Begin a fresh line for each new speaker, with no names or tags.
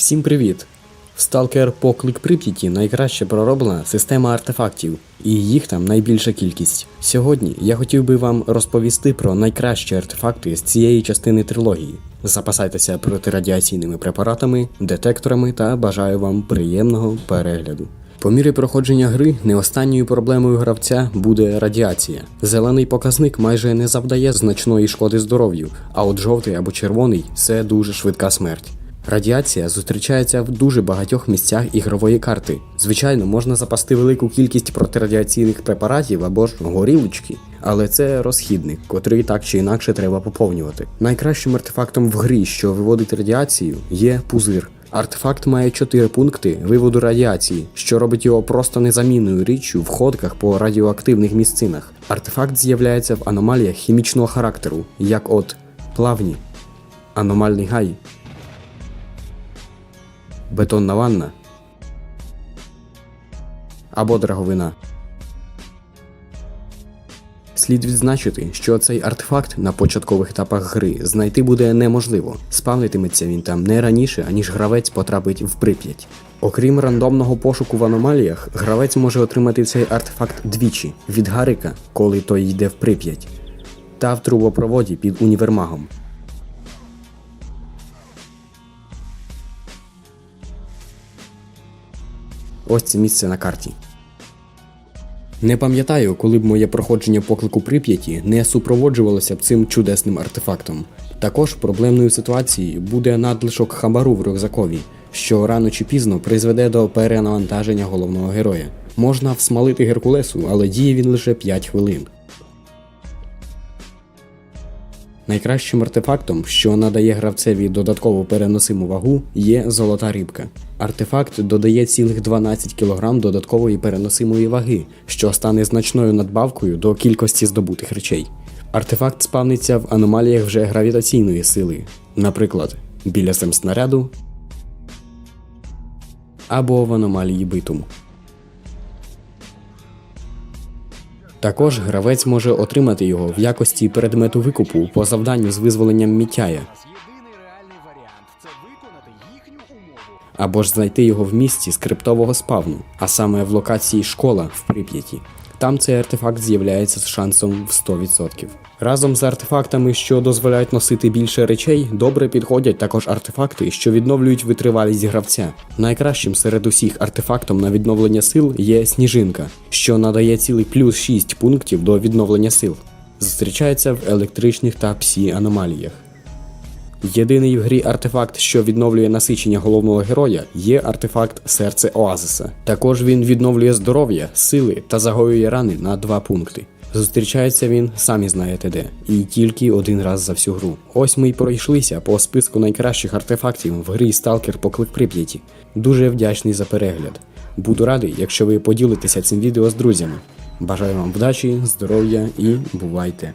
Всім привіт! В Stalker Поклик Прип'яті найкраще пророблена система артефактів, і їх там найбільша кількість. Сьогодні я хотів би вам розповісти про найкращі артефакти з цієї частини трилогії. Запасайтеся протирадіаційними препаратами, детекторами та бажаю вам приємного перегляду. По мірі проходження гри не останньою проблемою гравця буде радіація. Зелений показник майже не завдає значної шкоди здоров'ю, а от жовтий або червоний це дуже швидка смерть. Радіація зустрічається в дуже багатьох місцях ігрової карти. Звичайно, можна запасти велику кількість протирадіаційних препаратів або ж горілочки, але це розхідник, котрий так чи інакше треба поповнювати. Найкращим артефактом в грі, що виводить радіацію, є пузир. Артефакт має 4 пункти виводу радіації, що робить його просто незамінною річчю в ходках по радіоактивних місцинах. Артефакт з'являється в аномаліях хімічного характеру, як от плавні, аномальний гай, бетонна ванна або драговина. Слід відзначити, що цей артефакт на початкових етапах гри знайти буде неможливо. Спавнитиметься він там не раніше, аніж гравець потрапить в прип'ять. Окрім рандомного пошуку в аномаліях, гравець може отримати цей артефакт двічі від Гарика, коли той йде в прип'ять, та в трубопроводі під універмагом. Ось це місце на карті. Не пам'ятаю, коли б моє проходження поклику Прип'яті не супроводжувалося б цим чудесним артефактом. Також проблемною ситуацією буде надлишок хабару в рюкзакові, що рано чи пізно призведе до перенавантаження головного героя. Можна всмалити Геркулесу, але діє він лише 5 хвилин. Найкращим артефактом, що надає гравцеві додаткову переносиму вагу, є золота рибка. Артефакт додає цілих 12 кг додаткової переносимої ваги, що стане значною надбавкою до кількості здобутих речей. Артефакт спавниться в аномаліях вже гравітаційної сили, наприклад, біля семснаряду або в аномалії битуму. Також гравець може отримати його в якості предмету викупу по завданню з визволенням Мітяя, або ж знайти його в місці скриптового спавну, а саме в локації школа в Прип'яті. Там цей артефакт з'являється з шансом в 100%. Разом з артефактами, що дозволяють носити більше речей, добре підходять також артефакти, що відновлюють витривалість гравця. Найкращим серед усіх артефактом на відновлення сил є сніжинка, що надає цілий плюс 6 пунктів до відновлення сил. Зустрічається в електричних та псі аномаліях. Єдиний в грі артефакт, що відновлює насичення головного героя, є артефакт серце Оазиса. Також він відновлює здоров'я, сили та загоює рани на 2 пункти. Зустрічається він, самі знаєте де, і тільки один раз за всю гру. Ось ми й пройшлися по списку найкращих артефактів в грі Сталкер Поклик Прип'яті. Дуже вдячний за перегляд. Буду радий, якщо ви поділитеся цим відео з друзями. Бажаю вам вдачі, здоров'я і бувайте!